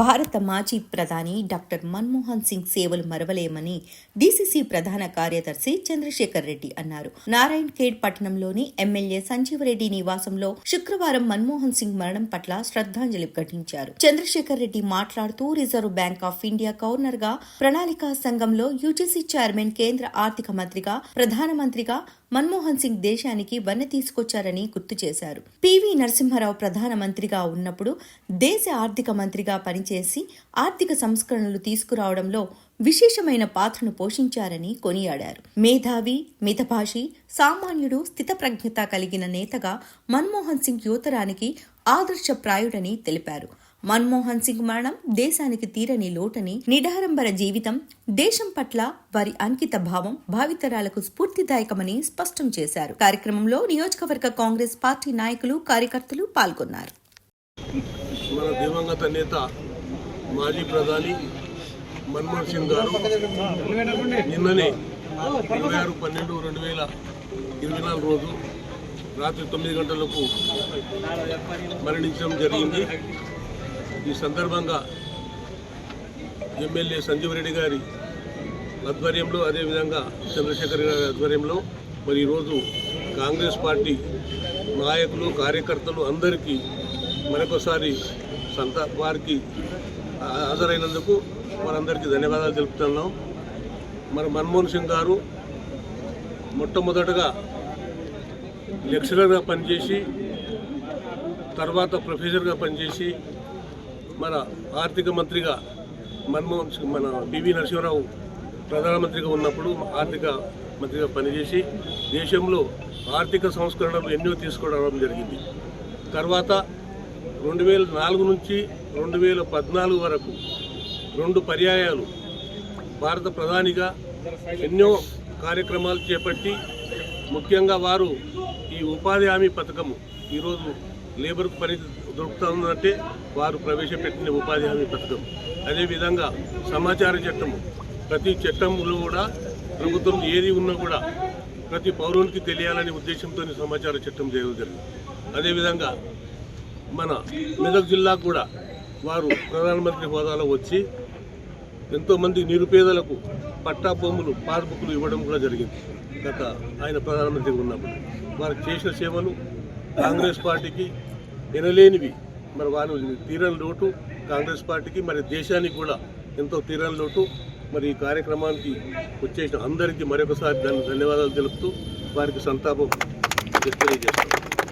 భారత మాజీ ప్రధాని డాక్టర్ మన్మోహన్ సింగ్ సేవలు మరవలేమని డీసీసీ ప్రధాన కార్యదర్శి చంద్రశేఖర్ రెడ్డి అన్నారు నారాయణ్ ఖేడ్ పట్టణంలోని ఎమ్మెల్యే సంజీవరెడ్డి నివాసంలో శుక్రవారం మన్మోహన్ సింగ్ మరణం పట్ల శ్రద్ధాంజలి ఘటించారు చంద్రశేఖర్ రెడ్డి మాట్లాడుతూ Reserve Bank of India governor గా ప్రణాళికా సంఘంలో యూజీసీ చైర్మన్ కేంద్ర ఆర్థిక మంత్రిగా ప్రధానమంత్రిగా మన్మోహన్ సింగ్ దేశానికి వన్నె తీసుకొచ్చారని గుర్తు చేశారు పివి నరసింహారావు ప్రధానమంత్రిగా ఉన్నప్పుడు దేశ ఆర్థిక మంత్రిగా పని పనిచేసి ఆర్థిక సంస్కరణలు తీసుకురావడంలో విశేషమైన పాత్రను పోషించారని కొనియాడారు మేధావి మితభాషి సామాన్యుడు స్థితప్రజ్ఞత కలిగిన నేతగా మన్మోహన్ సింగ్ యువతరానికి ఆదర్శప్రాయుడని తెలిపారు మన్మోహన్ సింగ్ మరణం దేశానికి తీరని లోటని నిడారంబర జీవితం దేశం పట్ల వారి అంకిత భావం భావితరాలకు స్ఫూర్తిదాయకమని స్పష్టం చేశారు కార్యక్రమంలో నియోజకవర్గ కాంగ్రెస్ పార్టీ నాయకులు కార్యకర్తలు పాల్గొన్నారు మాజీ ప్రధాని మన్మోహన్ సింగ్ గారు నిన్ననే ఇరవై ఆరు పన్నెండు రెండు వేల ఇరవై నాలుగు రోజు రాత్రి తొమ్మిది గంటలకు మరణించడం జరిగింది ఈ సందర్భంగా ఎమ్మెల్యే సంజీవ్ రెడ్డి గారి ఆధ్వర్యంలో అదేవిధంగా చంద్రశేఖర్ గారి ఆధ్వర్యంలో మరి ఈరోజు కాంగ్రెస్ పార్టీ నాయకులు కార్యకర్తలు అందరికీ మరొకసారి సంత వారికి హాజరైనందుకు వారందరికీ ధన్యవాదాలు తెలుపుతున్నాం మరి మన్మోహన్ సింగ్ గారు మొట్టమొదటగా లెక్చరర్గా పనిచేసి తర్వాత ప్రొఫెసర్గా పనిచేసి మన ఆర్థిక మంత్రిగా మన్మోహన్ సింగ్ మన బివి నరసింహరావు ప్రధానమంత్రిగా ఉన్నప్పుడు ఆర్థిక మంత్రిగా పనిచేసి దేశంలో ఆర్థిక సంస్కరణలు ఎన్నో తీసుకురావడం జరిగింది తర్వాత రెండు వేల నాలుగు నుంచి రెండు వేల పద్నాలుగు వరకు రెండు పర్యాయాలు భారత ప్రధానిగా ఎన్నో కార్యక్రమాలు చేపట్టి ముఖ్యంగా వారు ఈ ఉపాధి హామీ పథకము ఈరోజు లేబర్కు పని దొరుకుతుందంటే వారు ప్రవేశపెట్టిన ఉపాధి హామీ పథకం అదేవిధంగా సమాచార చట్టము ప్రతి చట్టంలో కూడా ప్రభుత్వం ఏది ఉన్నా కూడా ప్రతి పౌరునికి తెలియాలనే ఉద్దేశంతో సమాచార చట్టం చేయడం జరిగింది అదేవిధంగా మన మెదక్ జిల్లా కూడా వారు ప్రధానమంత్రి హోదాలో వచ్చి ఎంతోమంది నిరుపేదలకు పట్టా భూములు పాస్బుక్లు ఇవ్వడం కూడా జరిగింది గత ఆయన ప్రధానమంత్రి ఉన్నప్పుడు వారు చేసిన సేవలు కాంగ్రెస్ పార్టీకి వినలేనివి మరి వారు తీరని లోటు కాంగ్రెస్ పార్టీకి మరి దేశానికి కూడా ఎంతో తీరని లోటు మరి ఈ కార్యక్రమానికి వచ్చేసిన అందరికీ మరొకసారి దాన్ని ధన్యవాదాలు తెలుపుతూ వారికి సంతాపం తెలియజేస్తాం